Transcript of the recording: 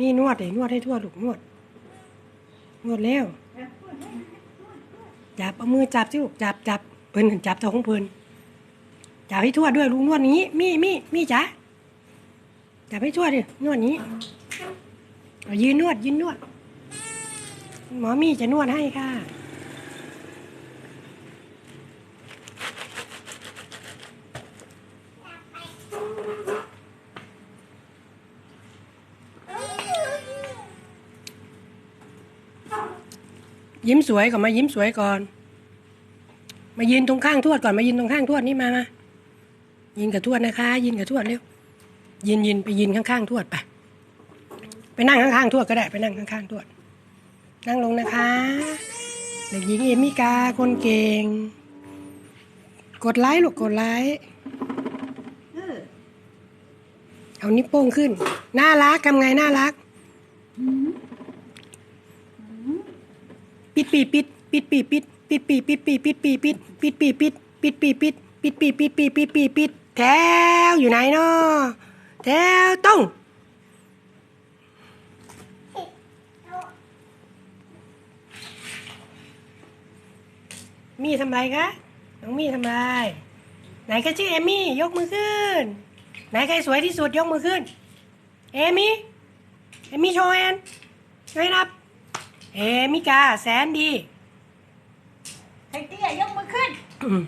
นี่นวดเลยนวดให้ทั่วลูกนวด นวดแล้วจับเอามือจับสิลูกจับจับเพิ่นจับเท้าของเพิ่นจับให้ทั่วด้วยลูกนวดนี้ มีมีมีจ๋าจับให้ทั่วดินวดนี้เอายืนนวดยืนนวด หมอมี่จะนวดให้ค่ะ ยิ้มสวยก่อนมายิ้มสวยก่อน มายืนตรงข้างทวดก่อนมายืนตรงข้างทวดนี่มามายืนกับทวดนะคะ ยืนกับทวดเร็วยืนยืนไปยืนข้างๆทวดไปไปนั่งข้างๆทวดก็ได้ไปนั่งข้างๆทวด นั่งลงนะคะเด็กหญิงเอมิกาคนเก่ง กดไลค์ลูกกดไลค์เอานิ้วโป้งขึ้น น่ารักทำไงน่ารัก ปิดปีปิดปิดปีปิดปิดปีปิดปีปิดปีปิดปิดปีปิดปิดปีปิดปิดปีปิดปีปิดปีปิดแถวอยู่ไหนเนาะแถวตรงมี่ทำไรคะ น้องมี่ทำไร ไหนก็ชื่อเอมี่ยกมือขึ้น ไหนใครสวยที่สุดยกมือขึ้น เอมี่ เอมี่โชว์แอนช่วยนับ เอมิกาแสนดีไอ้เตี้ยยกมือขึ้น อืม